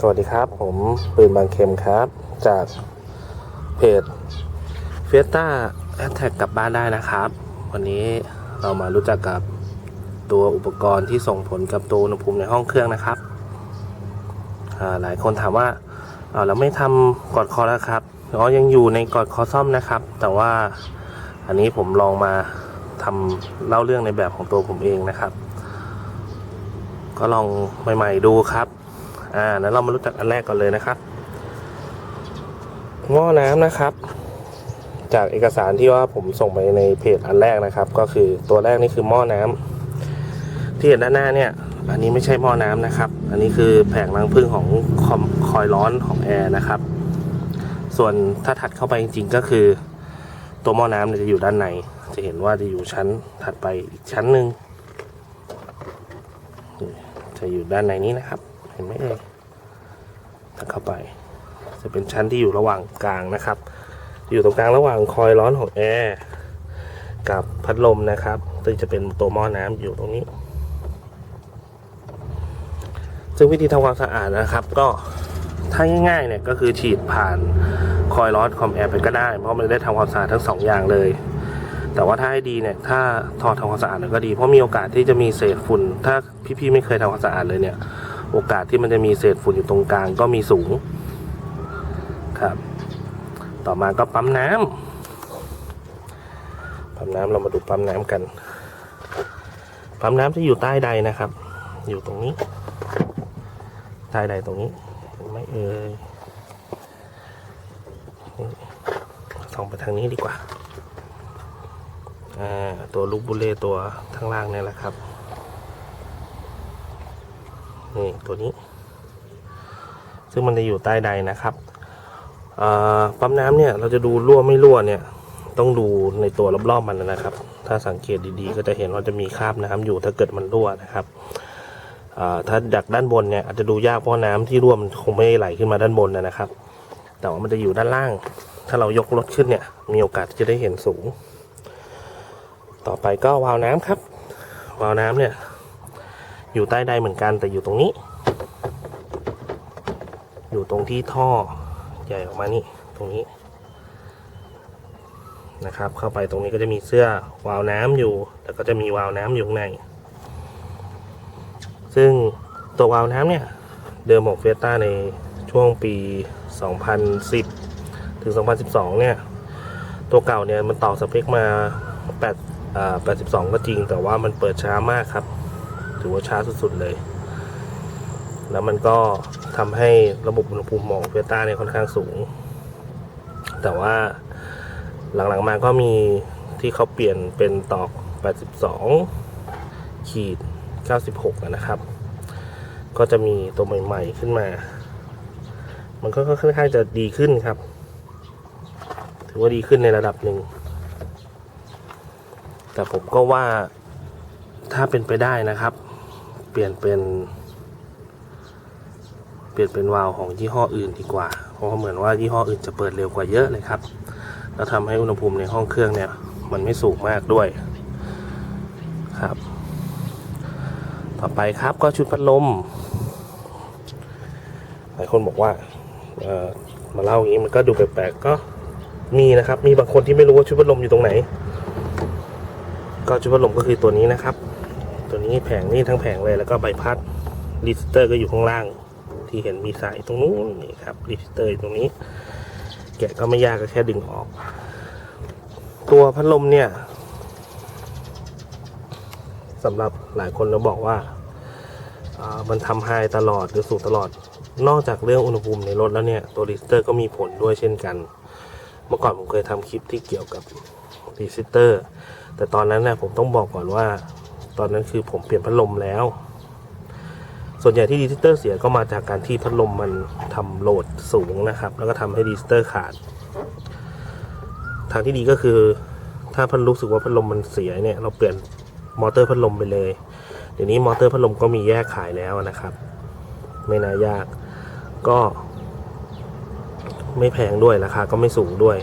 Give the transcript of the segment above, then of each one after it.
สวัสดีครับผมปืนบางเข็มครับ จากเพจเฟียต้าแอตแทกกลับบ้านได้นะครับ วันนี้เรามารู้จักกับตัวอุปกรณ์ที่ส่งผลกับตัวอุณหภูมิในห้องเครื่องนะครับ หลายคนถามว่าเราไม่ทำกอดคอแล้วครับอ๋อยังอยู่ในกอดคอซ่อมนะครับ แต่ว่าอันนี้ผมลองมาทำเล่าเรื่องในแบบของตัวผมเองนะครับ ก็ลองใหม่ ๆ ดูครับ อ่าแล้วเรามารู้จักอันแรกก่อนเลยนะครับหม้อน้ำนะครับ จากเอกสารที่ว่าผมส่งไปในเพจอันแรกนะครับ ก็คือตัวแรกนี่คือหม้อน้ำที่เห็นด้านหน้าเนี่ย อันนี้ไม่ใช่หม้อน้ำนะครับ อันนี้คือแผงรังพึ่งของคอมคอยร้อนของแอร์นะครับ ส่วนถ้าถัดเข้าไปจริงๆก็คือ ตัวหม้อน้ำจะอยู่ด้านใน จะเห็นว่าจะอยู่ชั้นถัดไปอีกชั้นหนึ่งจะอยู่ด้านในนี้นะครับ เห็นไหมเอ่ยถ้าเข้าไป จะเป็นชั้นที่อยู่ระหว่างกลางนะครับ อยู่ตรงกลางระหว่างคอยร้อนของแอร์กับพัดลมนะครับซึ่งจะเป็นตัวหม้อน้ำอยู่ตรงนี้ ซึ่งวิธีทำความสะอาดนะครับ ก็ถ้าง่ายๆเนี่ยก็คือฉีดผ่านคอยร้อนคอมแอร์ไปก็ได้ เพราะมันได้ทำความสะอาดทั้งสองอย่างเลย แต่ว่าถ้าให้ดีเนี่ยถ้าถอดทำความสะอาดเลยก็ดีเพราะมีโอกาสที่จะมีเศษฝุ่น ถ้าพี่ๆไม่เคยทำความสะอาดเลยเนี่ย โอกาสที่มันจะมีเศษฝุ่นอยู่ตรงกลางก็มีสูงครับ ต่อมาก็ปั๊มน้ำปั๊มน้ำเรามาดูปั๊มน้ำกัน ปั๊มน้ำจะอยู่ใต้ใดนะครับ อยู่ตรงนี้ ใต้ใดตรงนี้ไม่เอ่ยส่องไปทางนี้ดีกว่าอ่าตัวลูกบุเล่ตัวข้างล่างเนี่ยแหละครับ นี่ตัวนี้ ซึ่งมันจะอยู่ใต้ใดนะครับปั๊มน้ำเนี่ยเราจะดูรั่วไม่รั่วเนี่ยต้องดูในตัวรอบๆมันนะครับ ถ้าสังเกตดีๆ ก็จะเห็นว่าจะมีคราบน้ำอยู่ถ้าเกิดมันรั่วนะครับถ้าจากด้านบนเนี่ยอาจจะดูยากเพราะน้ำที่รั่วมันคงไม่ไหลขึ้นมาด้านบนนะครับ แต่ว่ามันจะอยู่ด้านล่าง ถ้าเรายกรถขึ้นเนี่ยมีโอกาสที่จะได้เห็นสูง ต่อไปก็วาล์วน้ำครับ วาล์วน้ำเนี่ย อยู่ใต้ใดเหมือนกันแต่อยู่ตรงนี้ อยู่ตรงที่ท่อใหญ่ออกมานี่ตรงนี้นะครับ เข้าไปตรงนี้ก็จะมีเสื้อวาล์วน้ำอยู่ แล้วก็จะมีวาล์วน้ำอยู่ข้างใน ซึ่งตัววาล์วน้ำเนี่ย เดิมของเฟสต้าในช่วงปี 2010 ถึง 2012 เนี่ย ตัวเก่าเนี่ยมันต่อสเปคมา8อ่า82 ก็จริง แต่ว่ามันเปิดช้ามากครับ ถือว่าช้าสุดๆเลย แล้วมันก็ทำให้ระบบอุณหภูมิของเฟต้าเนี่ยค่อนข้างสูง แต่ว่าหลังๆมาก็มีที่เขาเปลี่ยนเป็นตอก 82 ขีด 96 นะครับ ก็จะมีตัวใหม่ๆขึ้นมา มันก็ค่อนข้างจะดีขึ้นครับ ถือว่าดีขึ้นในระดับหนึ่ง แต่ผมก็ว่าถ้าเป็นไปได้นะครับ ปลี่ยนเป็น เปลี่ยนเป็นวาล์วของยี่ห้ออื่นดีกว่า เพราะเหมือนว่ายี่ห้ออื่นจะเปิดเร็วกว่าเยอะเลยครับ แล้วทำให้อุณหภูมิในห้องเครื่องเนี่ย มันไม่สูงมากด้วยครับ ต่อไปครับก็ชุดพัดลมหลายคนบอกว่ามาเล่าอย่างนี้มันก็ดูแปลกๆก็มีนะครับ มีบางคนที่ไม่รู้ว่าชุดพัดลมอยู่ตรงไหน ก็ชุดพัดลมก็คือตัวนี้นะครับ ตัวนี้แผงนี่ทั้งแผงเลยแล้วก็ใบพัดรีสเตอร์ก็อยู่ข้างล่าง ที่เห็นมีสายตรงนู้นนี่ครับรีสเตอร์อยู่ตรงนี้ แกะก็ไม่ยากก็แค่ดึงออก ตัวพัดลมเนี่ยสำหรับหลายคนเราบอกว่าอ่ามันทำไฮตลอดหรือสูงตลอด นอกจากเรื่องอุณหภูมิในรถแล้วเนี่ย ตัวรีสเตอร์ก็มีผลด้วยเช่นกัน เมื่อก่อนผมเคยทำคลิปที่เกี่ยวกับรีสเตอร์ แต่ตอนนั้นเนี่ยผมต้องบอกก่อนว่า ตอนนั้นคือผมเปลี่ยนพัดลมแล้ว ส่วนใหญ่ที่ดีสเตอร์เสียก็มาจากการที่พัดลมมันทำโหลดสูงนะครับ แล้วก็ทำให้ดีสเตอร์ขาด ทางที่ดีก็คือ ถ้าพัดรู้สึกว่าพัดลมมันเสียเนี่ย เราเปลี่ยนมอเตอร์พัดลมไปเลย เดี๋ยวนี้มอเตอร์พัดลมก็มีแยกขายแล้วนะครับ ไม่น่ายาก ก็ ไม่แพงด้วยราคาก็ไม่สูงด้วย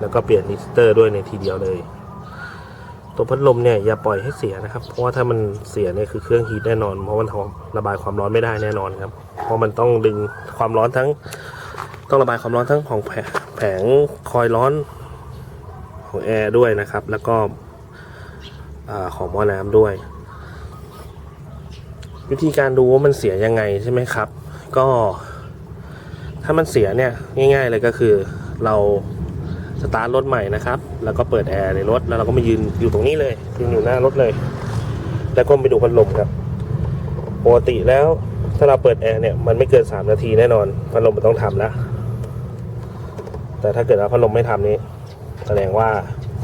แล้วก็เปลี่ยนดีซิสเตอร์ด้วยในทีเดียวเลย ตัวพัดลมเนี่ยอย่าปล่อยให้เสียนะครับ เพราะว่าถ้ามันเสียเนี่ยคือเครื่องฮีทแน่นอน เพราะมันระบายความร้อนไม่ได้แน่นอนครับ เพราะมันต้องดึงความร้อนทั้ง ต้องระบายความร้อนทั้งของแผแผงคอยร้อนของแอร์ด้วยนะครับ แล้วก็ของหม้อน้ำด้วย วิธีการดูว่ามันเสียยังไงใช่ไหมครับ ก็ถ้ามันเสียเนี่ยง่าย ๆ เลยก็คือเรา ตาร์ทรถใหม่นะครับ แล้วก็เปิดแอร์ในรถ แล้วเราก็มายืนอยู่ตรงนี้เลยยืนอยู่หน้ารถเลย แล้วก็ไปดูพัดลมครับ ปกติแล้วถ้าเราเปิดแอร์เนี่ยมันไม่เกิน 3 นาทีแน่นอน พัดลมมันต้องทำแล้ว แต่ถ้าเกิดว่าพัดลมไม่ทำนี้แสดงว่า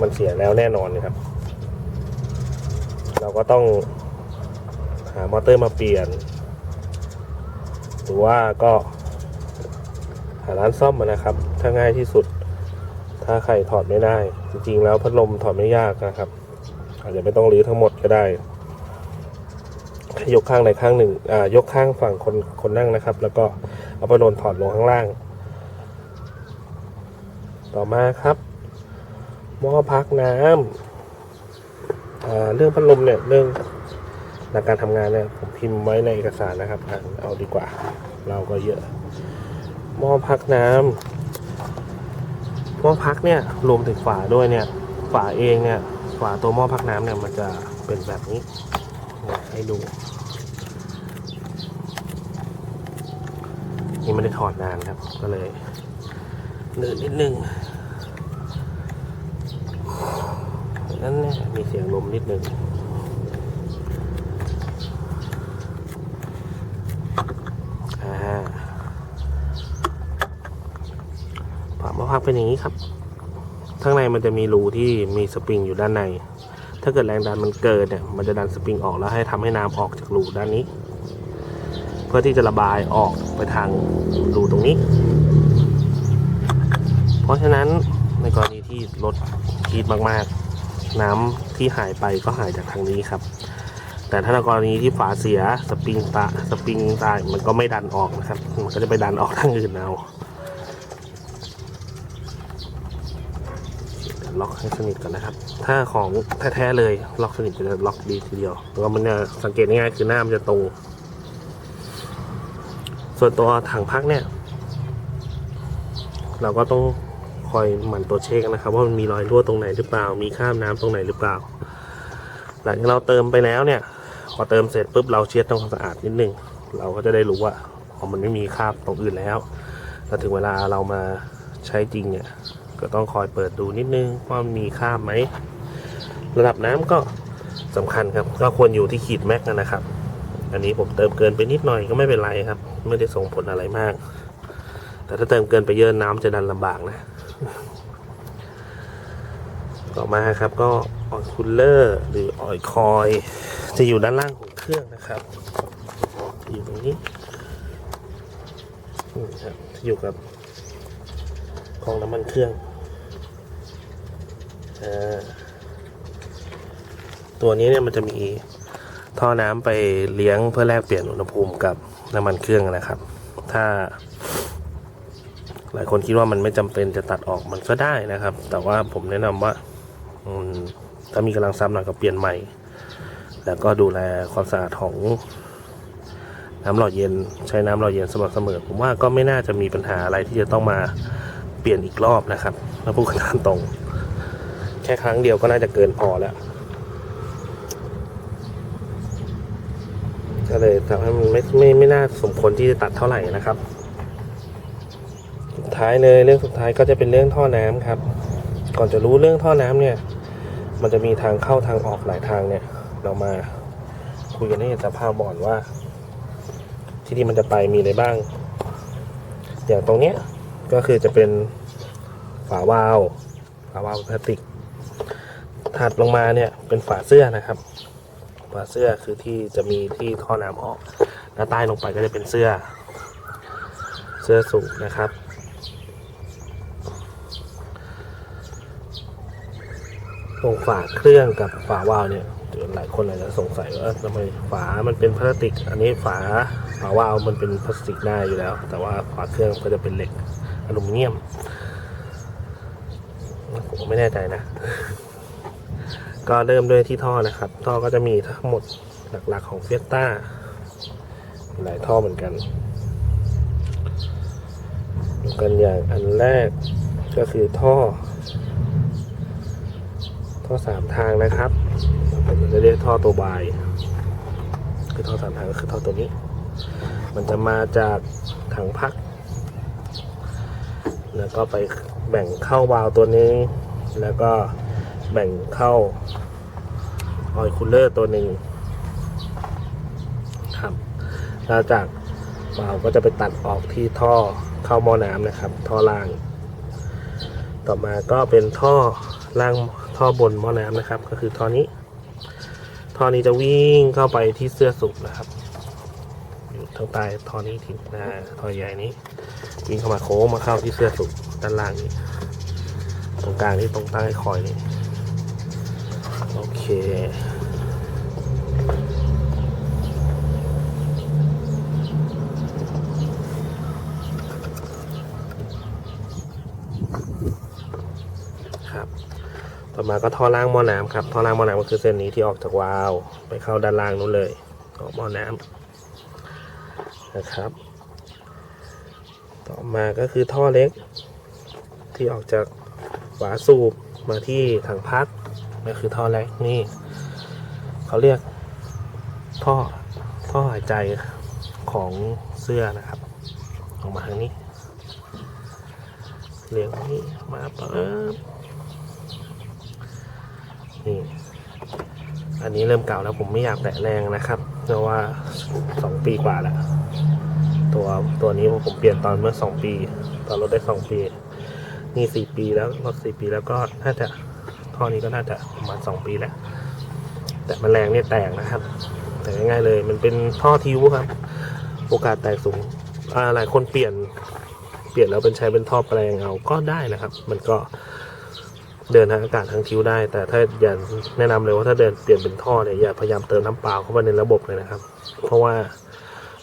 มันเสียแล้วแน่นอนนะครับ เราก็ต้องหามอเตอร์มาเปลี่ยน หรือว่าก็หาร้านซ่อมมานะครับ ถ้าง่ายที่สุด ถ้าใครถอดไม่ได้ จริงๆแล้วพัดลมถอดไม่ยากนะครับ อาจจะไม่ต้องรื้อทั้งหมดก็ได้ ยกข้างใดข้างหนึ่งอ่ายกข้างฝั่งคนคนนั่งนะครับ แล้วก็เอาพัดลมถอดลงข้างล่าง ต่อมาครับหม้อพักน้ำอ่าเรื่องพัดลมเนี่ยเรื่องหลักการทำงานเนี่ยผมพิมพ์ไว้ในเอกสารนะครับอ่านเอาดีกว่า เราก็เยอะหม้อพักน้ำ หม้อพักเนี่ยรวมถึงฝาด้วยเนี่ยฝาเองเนี่ยฝาตัวหม้อพักน้ำเนี่ยมันจะเป็นแบบนี้ให้ดูนี่ไม่ได้ถอดนานครับก็เลยเนื่อนิดนึงนั้นเนี่ยมีเสียงลมนิดนึงอ่าฝาหม้อพัก เป็นอย่างนี้ครับ ข้างในมันจะมีรูที่มีสปริงอยู่ด้านใน ถ้าเกิดแรงดันมันเกินเนี่ย มันจะดันสปริงออกแล้วให้ทำให้น้ำออกจากรูด้านนี้ เพื่อที่จะระบายออกไปทางรูตรงนี้ เพราะฉะนั้นในกรณีที่รถฮีทมากๆ น้ำที่หายไปก็หายจากทางนี้ครับ แต่ถ้าในกรณีที่ฝาเสียสปริงตาสปริงตายมันก็ไม่ดันออกนะครับ มันก็จะไปดันออกทางอื่นเอาเดี๋ยว ล็อกให้สนิทก่อนนะครับ ถ้าของแท้ๆเลยล็อกสนิทจะล็อกดีทีเดียวแล้วมันเนี่ยสังเกตง่ายๆคือหน้ามันจะตรง ส่วนตัวถังพักเนี่ย เราก็ต้องคอยหมั่นตัวจเช็คนะครับ ว่ามันมีรอยรั่วตรงไหนหรือเปล่า มีข้ามน้ำตรงไหนหรือเปล่า หลังจากเราเติมไปแล้วเนี่ย พอเติมเสร็จปุ๊บเราเช็ดทำความสะอาดนิดนึง เราก็จะได้รู้ว่าอ๋อมันไม่มีคราบตรงอื่นแล้วแล้วถึงเวลาเรามาใช้จริงเนี่ย ก็ต้องคอยเปิดดูนิดนึงว่ามีคราบไหม ระดับน้ำก็สำคัญครับ ก็ควรอยู่ที่ขีดแม็กนะครับ อันนี้ผมเติมเกินไปนิดหน่อยก็ไม่เป็นไรครับ ไม่ได้ส่งผลอะไรมาก แต่ถ้าเติมเกินไปเยอะน้ำจะดันลำบากนะ ต่อมาครับก็ออยคูลเลอร์หรือออยคอย จะอยู่ด้านล่างของเครื่องนะครับ อยู่ตรงนี้นี่ครับอยู่กับกองน้ำมันเครื่อง ตัวนี้เนี่ยมันจะมีท่อน้ำไปเลี้ยงเพื่อแลกเปลี่ยนอุณหภูมิกับน้ำมันเครื่องนะครับ ถ้า หลายคนคิดว่ามันไม่จำเป็นจะตัดออกมันก็ได้นะครับ แต่ว่าผมแนะนำว่าถ้ามีกำลังซ้ำหน่อยก็เปลี่ยนใหม่ แล้วก็ดูแลความสะอาดของน้ำหล่อเย็นใช้น้ำหล่อเย็นสม่ำเสมอ ผมว่าก็ไม่น่าจะมีปัญหาอะไรที่จะต้องมาเปลี่ยนอีกรอบนะครับแล้วพูดกันตามตรง แค่ครั้งเดียวก็น่าจะเกินพอแล้วก็เลยทำให้มันไม่ไม่ไม่น่าสมควรที่จะตัดเท่าไหร่นะครับ สุดท้ายเลยเรื่องสุดท้ายก็จะเป็นเรื่องท่อน้ำครับ ก่อนจะรู้เรื่องท่อน้ำเนี่ย มันจะมีทางเข้าทางออกหลายทางเนี่ย เรามาคุยกันให้เห็นสภาพบ่อนว่า ที่ที่มันจะไปมีอะไรบ้าง อย่างตรงเนี้ยก็คือจะเป็นฝาวาล์วฝาวาล์วพลาสติก ถัดลงมาเนี่ยเป็นฝาเสื้อนะครับ ฝาเสื้อคือที่จะมีที่ท่อน้ำออกแล้วใต้ลงไปก็จะเป็นเสื้อ เสื้อสูงนะครับ ตรงฝาเครื่องกับฝาวาล์วเนี่ยหลายคนอาจจะสงสัยว่าทำไมฝามันเป็นพลาสติก อันนี้ฝาฝาวาล์วมันเป็นพลาสติกได้อยู่แล้ว แต่ว่าฝาเครื่องก็จะเป็นเหล็กอลูมิเนียมผมไม่แน่ใจนะ ก็เริ่มด้วยที่ท่อนะครับ ท่อก็จะมีทั้งหมดหลักๆของเฟียต้าหลายท่อเหมือนกันดูกันอย่างอันแรกก็คือท่อ ท่อสามทางนะครับผมจะเรียกท่อตัวบาย คือท่อสามทางก็คือท่อตัวนี้ มันจะมาจากถังพัก แล้วก็ไปแบ่งเข้าวาล์วตัวนึงแล้วก็ แบ่งเข้าออยคูลเลอร์ตัวหนึ่งครับแล้วจากวาวก็จะไปตัดออกที่ท่อเข้าหม้อน้ำนะครับ ท่อล่าง ต่อมาก็เป็นท่อล่างท่อบนหม้อน้ำนะครับ ก็คือท่อนี้ ท่อนี้จะวิ่งเข้าไปที่เสื้อสูบนะครับอยู่ทางใต้ท่อนี้ทิ้งน้าท่อใหญ่นี้ วิ่งเข้ามาโค้งมาเข้าที่เสื้อสูบด้านล่างนี้ ตรงกลางที่ตรงใต้คอยนี่ โอเคครับ ต่อมาก็ท่อล่างหม้อน้ำครับ ท่อล่างหม้อน้ำก็คือเส้นนี้ที่ออกจากวาล์วไปเข้าด้านล่างนู้นเลยออกหม้อน้ำนะครับ ต่อมาก็คือท่อเล็ก ที่ออกจากฝาสูบมาที่ถังพัก ก็คือท่อแรกนี่เขาเรียกท่อท่อหายใจของเสื้อนะครับ ออกมาทางนี้เลี้ยงนี่มาปั๊บนี่อันนี้เริ่มเก่าแล้วผมไม่อยากแตะแรงนะครับ เพราะว่าสองปีกว่าแล้ว ตัวตัวนี้ผมเปลี่ยนตอนเมื่อสองปี ตอนรถได้สองปี นี่สี่ปีแล้วรถสี่ปีแล้วก็น่าจะท่อนี้ก็น่าจะ ประมาณสองปีแล้วแต่มันแรงเนี่ยแตกนะครับ แต่ง่ายๆเลย มันเป็นท่อทิวครับ โอกาสแตกสูงหลายคนเปลี่ยนเปลี่ยนแล้วเป็นใช้เป็นท่อแปลงเอาก็ได้นะครับ มันก็เดินทางอากาศทางทิวได้ แต่ถ้าอย่าแนะนำเลยว่าถ้าเดินเปลี่ยนเป็นท่อเนี่ยอย่าพยายามเติมน้ำเปล่าเข้าไปในระบบเลยนะครับ เพราะว่า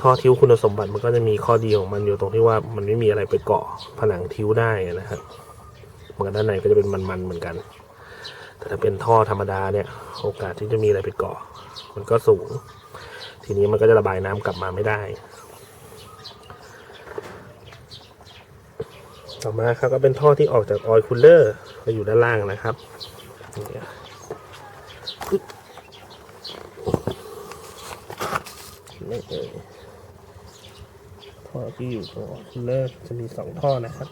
ท่อทิวคุณสมบัติมันก็จะมีข้อดีของมันอยู่ตรงที่ว่ามันไม่มีอะไรไปเกาะผนังทิวได้นะครับเหมือนด้านในก็จะเป็นมันๆเหมือนกัน แต่ถ้าเป็นท่อธรรมดาเนี่ย โอกาสที่จะมีอะไรไปเกาะมันก็สูง ทีนี้มันก็จะระบายน้ำกลับมาไม่ได้ ต่อมาครับก็เป็นท่อที่ออกจากออยล์คูลเลอร์ไปอยู่ด้านล่างนะครับนี่เอท่อที่อยู่ตรงออยล์คูลเลอร์จะมีสองท่อนะครับ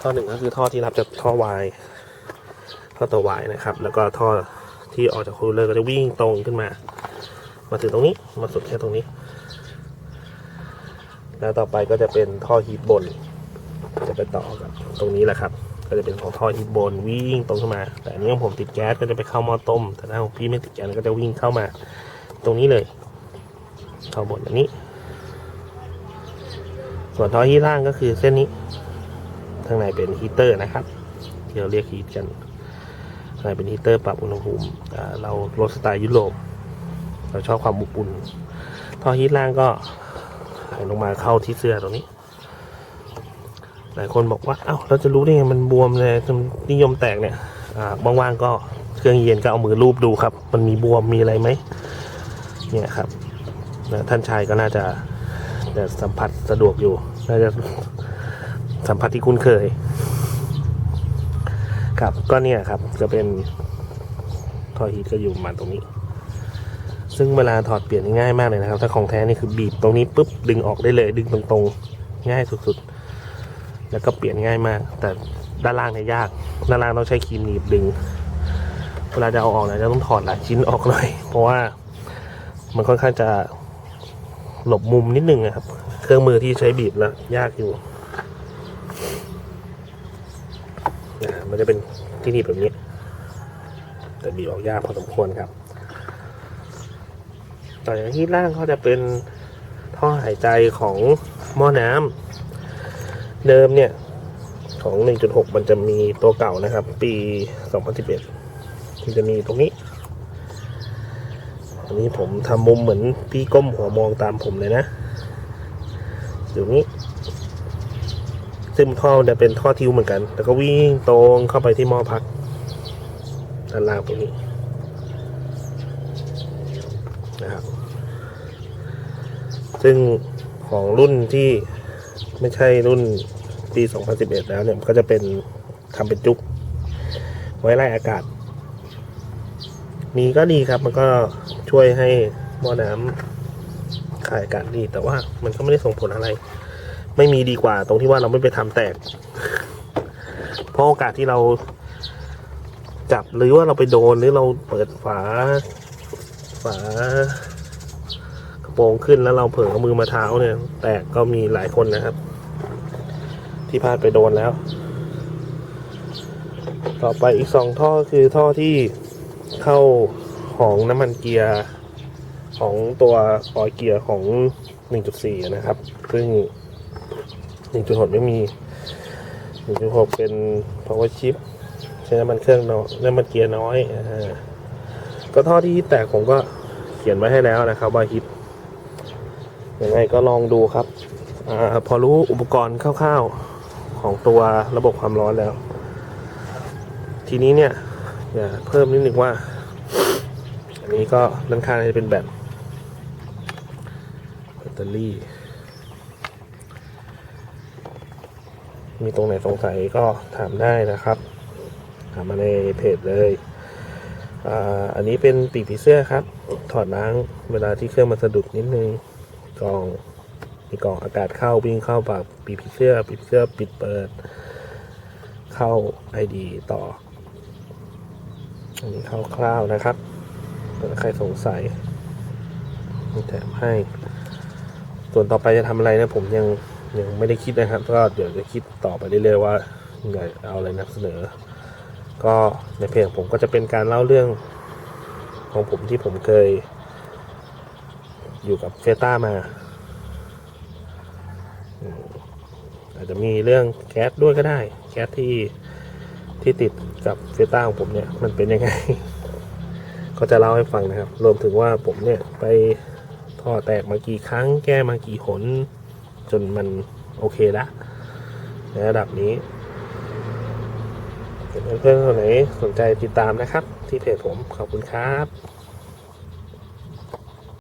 ท่อหนึ่งก็คือท่อที่รับจากท่อวาย ท่อตัววายนะครับ แล้วก็ท่อที่ออกจากคูลเลอร์ก็จะวิ่งตรงขึ้นมา มาถึงตรงนี้มาสุดแค่ตรงนี้ แล้วต่อไปก็จะเป็นท่อฮีทบน จะไปต่อกับตรงนี้แหละครับ ก็จะเป็นของท่อฮีทบนวิ่งตรงขึ้นมา แต่อันนี้ของผมติดแก๊สก็จะไปเข้าหม้อต้ม แต่ถ้าของพี่ไม่ติดแก๊สก็จะวิ่งเข้ามา ตรงนี้เลยท่อบนอันนี้ ส่วนท่อฮีทล่างก็คือเส้นนี้ข้างในเป็นฮีเตอร์นะครับ ที่เราเรียกฮีทกัน ข้างในเป็นฮีเตอร์ปรับอุณหภูมิเรารถสไตล์ยุโรปเราชอบความอบอุ่นท่อฮีทล่างก็ไหลลงมาเข้าที่เสื้อตรงนี้ หลายคนบอกว่าเอ้าเราจะรู้ได้ไงมันบวมเลยจนนิยมแตกเนี่ยอ่าว่างๆก็เครื่องเย็นก็เอามือลูบดูครับ มันมีบวมมีอะไรไหมเนี่ยครับท่านชายก็น่าจะจะสัมผัสสะดวกอยู่ น่าจะสัมผัสที่คุ้นเคย ครับ ก็เนี่ยครับจะเป็นท่อฮีทก็อยู่มาตรงนี้ ซึ่งเวลาถอดเปลี่ยนง่ายมากเลยนะครับ ถ้าของแท้นี่คือบีบตรงนี้ปุ๊บดึงออกได้เลย ดึงตรงๆง่ายสุดๆ แล้วก็เปลี่ยนง่ายมาก แต่ด้านล่างเนี่ยยาก ด้านล่างต้องใช้ครีมหนีบดึง เวลาจะเอาออกเนี่ยจะต้องถอดหลายชิ้นออกหน่อย เพราะว่ามันค่อนข้างจะหลบมุมนิดนึงนะครับ เครื่องมือที่ใช้บีบแล้วยากอยู่ อ่ามันจะเป็นที่นีบแบบนี้ แต่บีออกยากพอสมควรครับ ต่อจากที่ล่างก็จะเป็นท่อหายใจของหม้อน้ำเดิมเนี่ย ของ 1.6 มันจะมีตัวเก่านะครับ ปี 2011 มันจะมีตรงนี้อันนี้ผมทำมุมเหมือนพี่ก้มหัวมองตามผมเลยนะอยู่นี้ ซึ่งท่อเนี่ยเป็นท่อทิ้วเหมือนกัน แล้วก็วิ่งตรงเข้าไปที่หม้อพักด้านล่างตรงนี้นะครับ ซึ่งของรุ่นที่ไม่ใช่รุ่นปี 2011 แล้วเนี่ยก็จะเป็นทำเป็นจุก ไว้ไล่อากาศ มีก็ดีครับ มันก็ช่วยให้หม้อน้ำขายอากาศดี แต่ว่ามันก็ไม่ได้ส่งผลอะไร ไม่มีดีกว่า ตรงที่ว่าเราไม่ไปทำแตก เพราะโอกาสที่เราจับหรือว่าเราไปโดนหรือเราเปิดฝา ฝากระโปรงขึ้นแล้วเราเผลอเอามือมาเท้าเนี่ย แตกก็มีหลายคนนะครับ ที่พลาดไปโดนแล้ว ต่อไปอีกสองท่อคือท่อที่เข้าของน้ำมันเกียร์ของตัวออยเกียร์ของ 1.4 นะครับ ซึ่ง 1.6 ไม่มี 1.6 เป็น power chip ใช้น้ำมันเครื่องน้อยน้ำมันเกียร์น้อยอ่าก็ท่อที่แตกผมก็เขียนไว้ให้แล้วนะครับว่าฮิตยังไงก็ลองดูครับอพอรู้อุปกรณ์คร่าวๆของตัวระบบความร้อนแล้ว ทีนี้เนี่ยอย่าเพิ่มนิดนึงว่า อันนี้ก็ด้านข้าจะเป็นแบตแบตเตอรี่ มีตรงไหนสงสัยก็ถามได้นะครับ ถามมาในเพจเลยอันนี้เป็นปีกผีเสื้อครับ ถอดล้างเวลาที่เครื่องมันสะดุดนิดนึงกล่องมีกล่องอากาศเข้าวิ่งเข้าปากปีกผีเสื้อปีกผีเสื้อปิดเปิด เข้า ID ต่อ อันนี้คร่าวๆนะครับเผื่อใครสงสัยแถมให้ ส่วนต่อไปจะทำอะไรนะผมยัง ยังไม่ได้คิดนะครับ ก็เดี๋ยวจะคิดต่อไปเรื่อยๆว่าอยากเอาอะไรนำเสนอ ก็ในเพจของผมก็จะเป็นการเล่าเรื่องของผมที่ผมเคย อยู่กับเฟต้ามาอืมอาจจะมีเรื่องแก๊สด้วยก็ได้ แก๊สที่ที่ติดกับเฟต้าของผมเนี่ยมันเป็นยังไง ก็จะเล่าให้ฟังนะครับ รวมถึงว่าผมเนี่ยไปท่อแตกมากี่ครั้ง แก้มากี่หน จนมันโอเคละในระดับนี้เพื่อนๆคนไหนสนใจติดตามนะครับ ที่เพจผมขอบคุณครับ